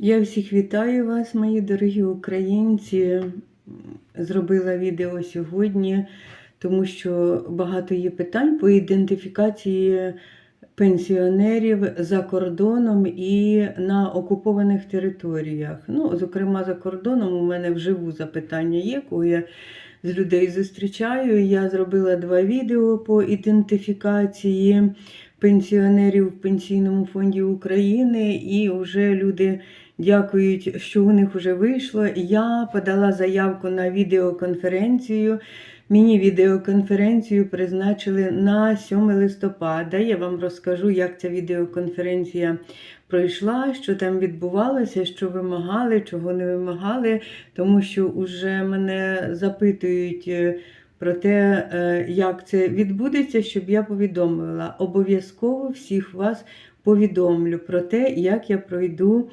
Я всіх вітаю вас, мої дорогі українці. Зробила відео сьогодні, тому що багато є питань по ідентифікації пенсіонерів за кордоном і на окупованих територіях. Ну, зокрема, за кордоном у мене вживу запитання є, кого я з людей зустрічаю. Я зробила два відео по ідентифікації пенсіонерів в Пенсійному фонді України, і вже люди дякують, що у них вже вийшло. Я подала заявку на відеоконференцію. Мені відеоконференцію призначили на 7 листопада. Я вам розкажу, як ця відеоконференція пройшла, що там відбувалося, що вимагали, чого не вимагали, тому що вже мене запитують. Про те, е, як це відбудеться, щоб я повідомила. Обов'язково всіх вас повідомлю про те, як я пройду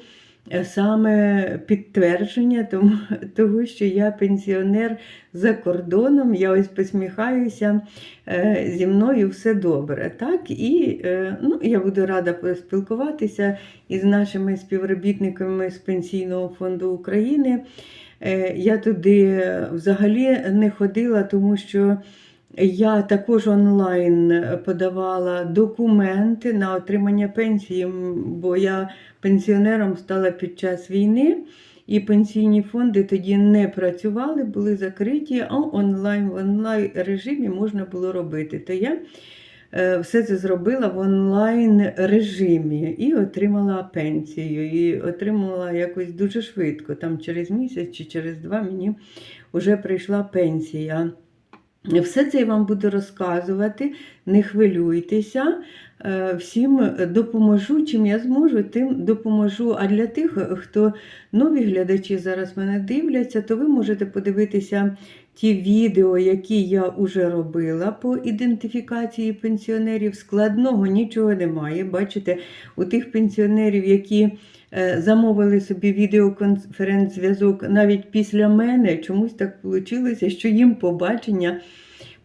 е, саме підтвердження тому, того, що я пенсіонер за кордоном. Я ось посміхаюся, е, зі мною все добре. Так? І ну, я буду рада поспілкуватися із нашими співробітниками з Пенсійного фонду України. Е, Я туди взагалі не ходила, тому що я також онлайн подавала документи на отримання пенсії, бо я пенсіонером стала під час війни, і пенсійні фонди тоді не працювали, були закриті, а онлайн в онлайн режимі можна було робити. То я все це зробила в онлайн режимі і отримала пенсію. І отримала якось дуже швидко. Там через місяць чи через два мені вже прийшла пенсія. Все це я вам буду розказувати, не хвилюйтеся. Е, Всім допоможу, чим я зможу, тим допоможу. А для тих, хто нові глядачі зараз мене дивляться, то ви можете подивитися ті відео, які я вже робила по ідентифікації пенсіонерів. Складного нічого немає. Бачите, у тих пенсіонерів, які е, замовили собі відеоконференц-зв'язок навіть після мене, чомусь так вийшло, що їм побачення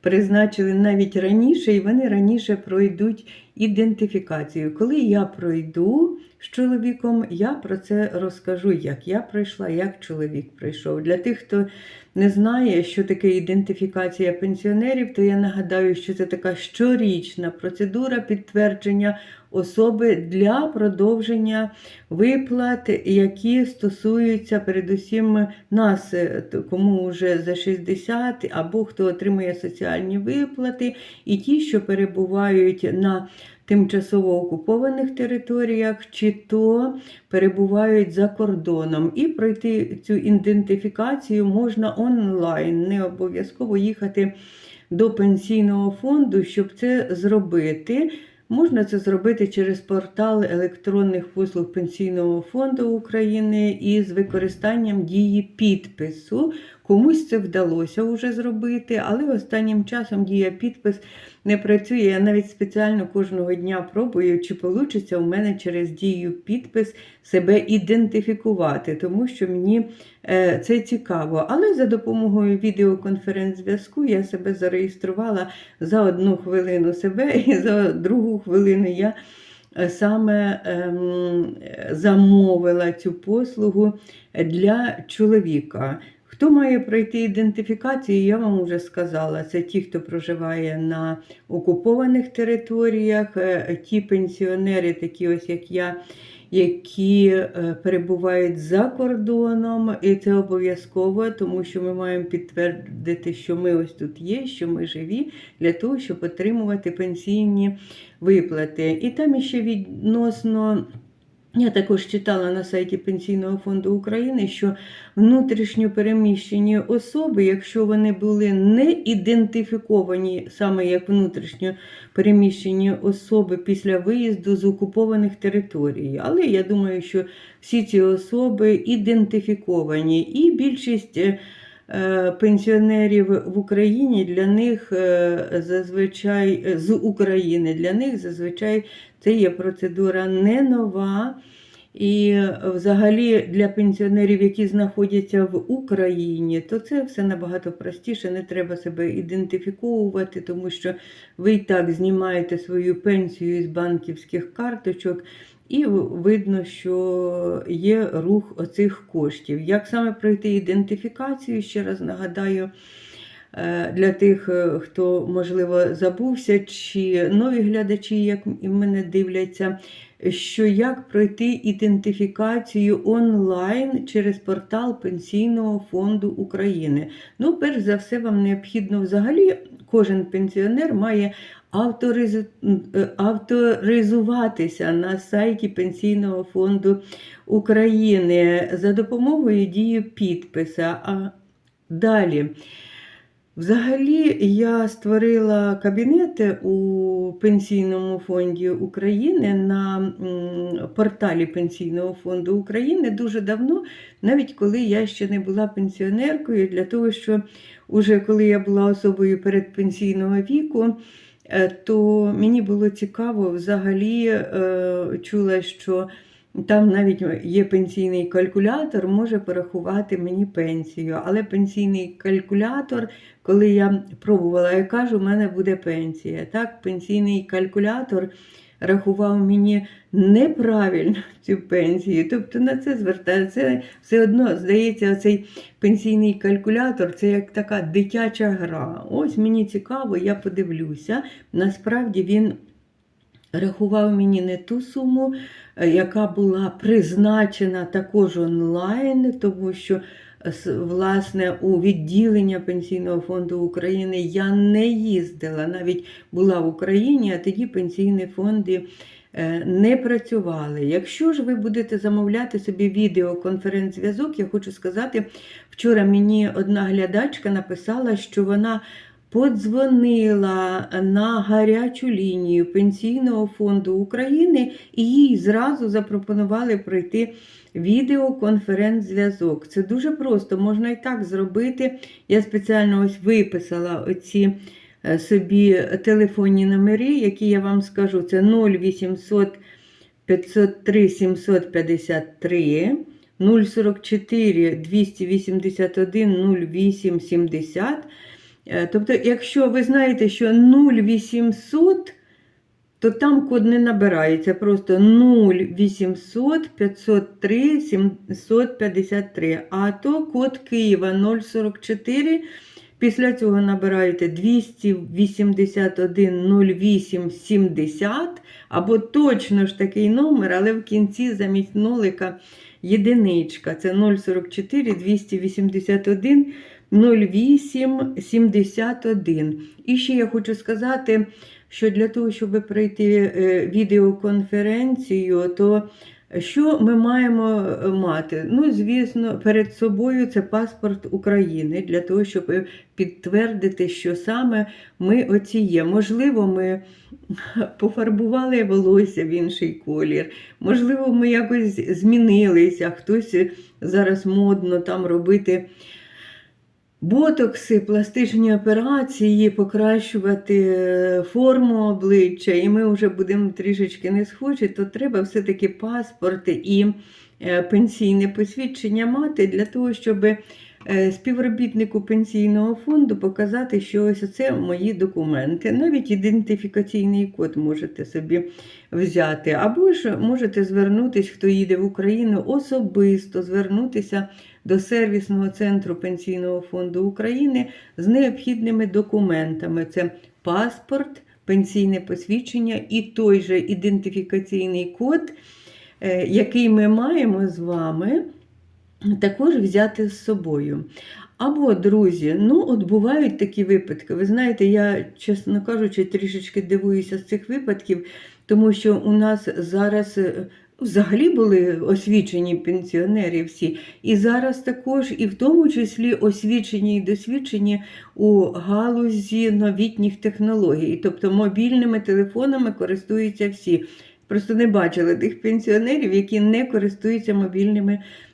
призначили навіть раніше, і вони раніше пройдуть ідентифікацію. Коли я пройду з чоловіком, я про це розкажу, як я пройшла, як чоловік пройшов. Для тих, хто не знає, що таке ідентифікація пенсіонерів, то я нагадаю, що це така щорічна процедура підтвердження особи для продовження виплат, які стосуються передусім нас, е, кому вже за 60, або хто отримує соціальні виплати, і ті, що перебувають на тимчасово окупованих територіях, чи то перебувають за кордоном. І пройти цю ідентифікацію можна онлайн, не обов'язково їхати до пенсійного фонду, щоб це зробити. Можна це зробити через портал електронних послуг Пенсійного фонду України із використанням дії підпису. Комусь це вдалося вже зробити, але останнім часом дія підпис не працює. Я навіть спеціально кожного дня пробую, чи вийде у мене через дію підпис себе ідентифікувати, тому що мені е, це цікаво. Але за допомогою відеоконференц-зв'язку я себе зареєструвала за одну хвилину себе, і за другу хвилину я е, саме ем, замовила цю послугу для чоловіка. Хто має пройти ідентифікацію, я вам вже сказала. Це ті, хто проживає на окупованих територіях, е, ті пенсіонери, такі ось як я, які е, перебувають за кордоном, і це обов'язково, тому що ми маємо підтвердити, що ми ось тут є, що ми живі, для того, щоб отримувати пенсійні виплати. І там іще відносно. Я також читала на сайті Пенсійного фонду України, що внутрішньо переміщені особи, якщо вони були не ідентифіковані саме як внутрішньо переміщені особи після виїзду з окупованих територій. Але я думаю, що всі ці особи ідентифіковані, і більшість. Е, Пенсіонерів в Україні для них е, зазвичай е, з України для них зазвичай це є процедура не нова. І взагалі для пенсіонерів, які знаходяться в Україні, то це все набагато простіше, не треба себе ідентифіковувати, тому що ви і так знімаєте свою пенсію із банківських карточок і видно, що є рух оцих коштів. Як саме пройти ідентифікацію, ще раз нагадаю. е, Для тих, е, хто, можливо, забувся, чи нові глядачі, як і мене дивляться, що як пройти ідентифікацію онлайн через портал Пенсійного фонду України. Ну, перш за все, вам необхідно взагалі, кожен пенсіонер має е, авторизуватися на сайті Пенсійного фонду України за допомогою дії підписа. А далі. Взагалі, я створила кабінети у Пенсійному фонді України на порталі Пенсійного фонду України дуже давно, навіть коли я ще не була пенсіонеркою, для того, що уже коли я була особою передпенсійного віку, то мені було цікаво взагалі е, чула, що там навіть є пенсійний калькулятор, може порахувати мені пенсію. Але пенсійний калькулятор, коли я пробувала, я кажу, у мене буде пенсія. Так, пенсійний калькулятор рахував мені неправильно цю пенсію. Тобто на це звертає. Це все одно, здається, цей пенсійний калькулятор це як така дитяча гра. Ось мені цікаво, я подивлюся. Насправді він рахував мені не ту суму, е, яка була призначена також онлайн, тому що власне у відділення Пенсійного фонду України я не їздила, навіть була в Україні, а тоді пенсійні фонди е, не працювали. Якщо ж ви будете замовляти собі відеоконференц-зв'язок, я хочу сказати, вчора мені одна глядачка написала, що вона подзвонила на гарячу лінію Пенсійного фонду України і їй зразу запропонували пройти відеоконференц-зв'язок. Це дуже просто, можна і так зробити. Я спеціально ось виписала оці е, собі телефонні номери, які я вам скажу. Це 0800 503 753 044 281 08 70. Е, Тобто, якщо ви знаєте, що 0800, то там код не набирається. Просто 0800 503 753. А то код Києва 044. Після цього набираєте 281 08 70, або точно ж такий номер, але в кінці замість нолика єдиничка. Це 044 281 0871. І ще я хочу сказати, що для того, щоб пройти е, відеоконференцію, то що ми маємо е, мати? Ну, звісно, перед собою це паспорт України для того, щоб підтвердити, що саме ми оці є. Можливо, ми пофарбували волосся в інший колір, можливо, ми якось змінилися, хтось зараз модно там робити. Ботокси, пластичні операції, покращувати е, форму обличчя, і ми вже будемо трішечки не схожі, то треба все-таки паспорт і е, пенсійне посвідчення мати для того, щоб е, співробітнику пенсійного фонду показати, що ось це мої документи. Навіть ідентифікаційний код можете собі взяти. Або ж можете звернутися, хто їде в Україну, особисто звернутися до сервісного центру Пенсійного фонду України з необхідними документами: це паспорт, пенсійне посвідчення і той же ідентифікаційний код, е, який ми маємо з вами, також взяти з собою. Або, друзі, ну от бувають такі випадки. Ви знаєте, я, чесно кажучи, трішечки дивуюся з цих випадків, тому що у нас зараз е, взагалі були освічені пенсіонери всі, і зараз також, і в тому числі освічені і досвідчені у галузі новітніх технологій, тобто мобільними телефонами користуються всі. Просто не бачили тих пенсіонерів, які не користуються мобільними телефонами.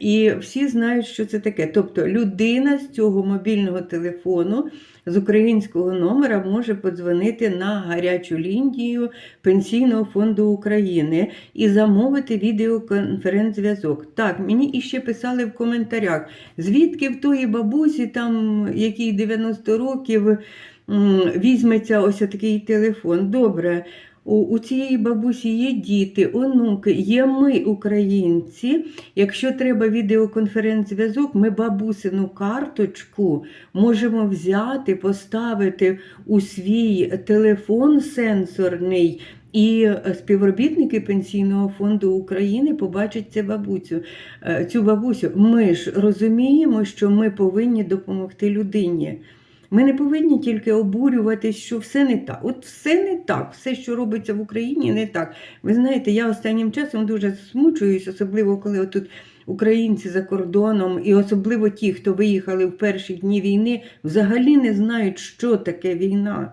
І всі знають, що це таке. Тобто людина з цього мобільного телефону з українського номера може подзвонити на гарячу лінію Пенсійного фонду України і замовити відеоконференц-зв'язок. Так, мені іще писали в коментарях, звідки в тої бабусі, там якій 90 років, візьметься ось такий телефон. Добре. У, у цієї бабусі є діти, онуки, є ми, українці. Якщо треба відеоконференц-зв'язок, ми бабусину карточку можемо взяти, поставити у свій телефон сенсорний. І співробітники Пенсійного фонду України побачать цю бабусю. Е, Цю бабусю. Ми ж розуміємо, що ми повинні допомогти людині. Ми не повинні тільки обурюватись, що все не так. От все не так, все, що робиться в Україні, не так. Ви знаєте, я останнім часом дуже смучуюсь, особливо коли отут українці за кордоном, і особливо ті, хто виїхали в перші дні війни, взагалі не знають, що таке війна.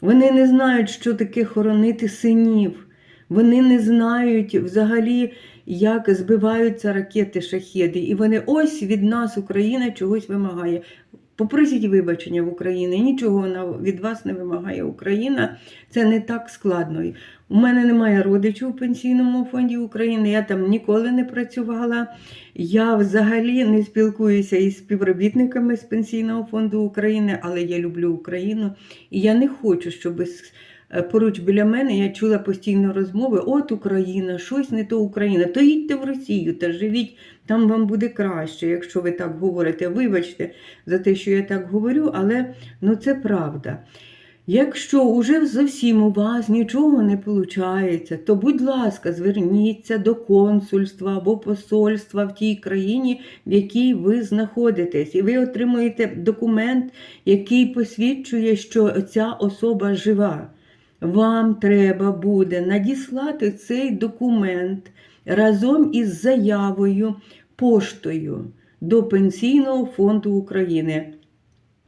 Вони не знають, що таке хоронити синів. Вони не знають взагалі, як збиваються ракети шахеди. І вони ось від нас Україна чогось вимагає. Попросіть вибачення в Україні, нічого вона від вас не вимагає Україна. Це не так складно. У мене немає родичів у Пенсійному фонді України, я там ніколи не працювала. Я взагалі не спілкуюся із співробітниками з Пенсійного фонду України, але я люблю Україну. І я не хочу, щоб е, поруч біля мене я чула постійно розмови: от Україна, щось не то Україна, то їдьте в Росію та живіть, там вам буде краще, якщо ви так говорите. Вибачте за те, що я так говорю, але ну, це правда. Якщо уже зовсім у вас нічого не виходить, то, будь ласка, зверніться до консульства або посольства в тій країні, в якій ви знаходитесь, і ви отримуєте документ, який посвідчує, що ця особа жива. Вам треба буде надіслати цей документ разом із заявою поштою до Пенсійного фонду України.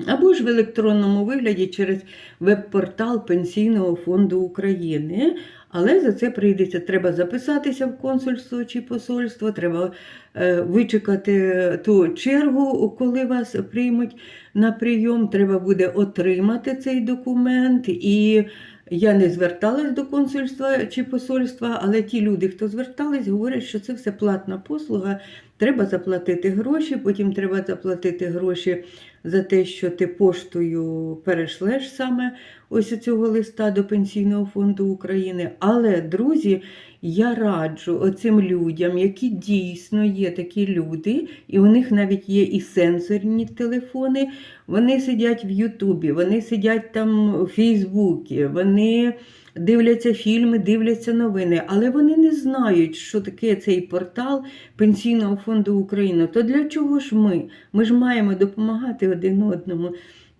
Або ж в електронному вигляді через веб-портал Пенсійного фонду України. Але за це прийдеться, треба записатися в консульство чи посольство, треба е, вичекати ту чергу, коли вас приймуть на прийом. Треба буде отримати цей документ. І я не зверталась до консульства чи посольства, але ті люди, хто звертались, говорять, що це все платна послуга. Треба заплатити гроші, потім треба заплатити гроші за те, що ти поштою перешлеш саме ось цього листа до Пенсійного фонду України. Але, друзі, я раджу оцим людям, які дійсно є такі люди, і у них навіть є і сенсорні телефони. Вони сидять в Ютубі, вони сидять там у Фейсбуці, вони дивляться фільми, дивляться новини, але вони не знають, що таке цей портал Пенсійного фонду України. То для чого ж ми? Ми ж маємо допомагати один одному.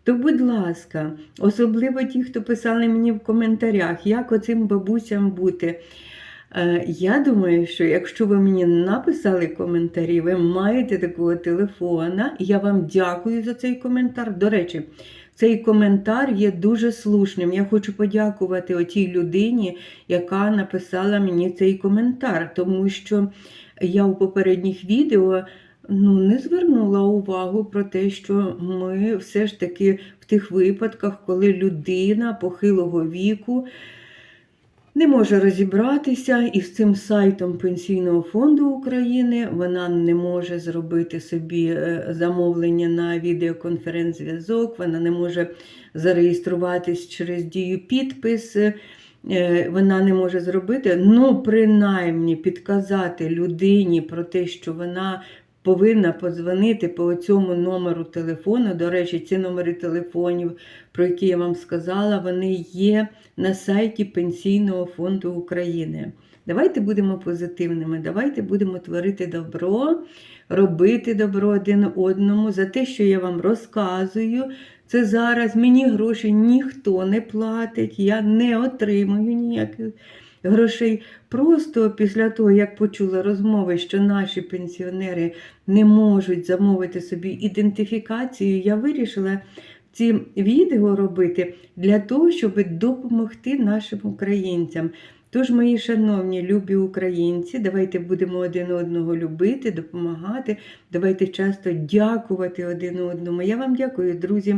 То, будь ласка, особливо ті, хто писали мені в коментарях, як оцим бабусям бути. Е, Я думаю, що якщо ви мені написали коментарі, ви маєте такого телефона. Я вам дякую за цей коментар. До речі, цей коментар є дуже слушним. Я хочу подякувати отій людині, яка написала мені цей коментар, тому що я у попередніх відео ну, не звернула увагу про те, що ми все ж таки в тих випадках, коли людина похилого віку не може розібратися із цим сайтом Пенсійного фонду України. Вона не може зробити собі е, замовлення на відеоконференц-зв'язок, вона не може зареєструватись через дію підпис. е, Вона не може зробити, ну, принаймні підказати людині про те, що вона повинна подзвонити по цьому номеру телефону. До речі, ці номери телефонів, про які я вам сказала, вони є на сайті Пенсійного фонду України. Давайте будемо позитивними, давайте будемо творити добро, робити добро один одному за те, що я вам розказую. Це зараз мені гроші ніхто не платить, я не отримую ніяких грошей. Просто після того, як почула розмови, що наші пенсіонери не можуть замовити собі ідентифікацію, я вирішила ці відео робити для того, щоб допомогти нашим українцям. Тож, мої шановні любі українці, давайте будемо один одного любити, допомагати. Давайте часто дякувати один одному. Я вам дякую, друзі,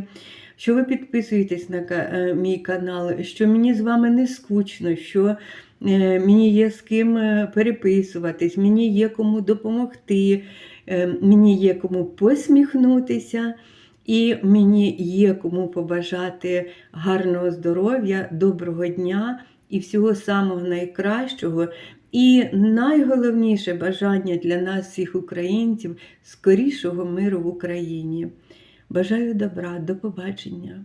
що ви підписуєтесь на е, мій канал, що мені з вами не скучно, що мені є з ким е, переписуватись, мені є кому допомогти, е, мені є кому посміхнутися. І мені є кому побажати гарного здоров'я, доброго дня і всього самого найкращого. І найголовніше бажання для нас, всіх українців, скорішого миру в Україні. Бажаю добра, до побачення.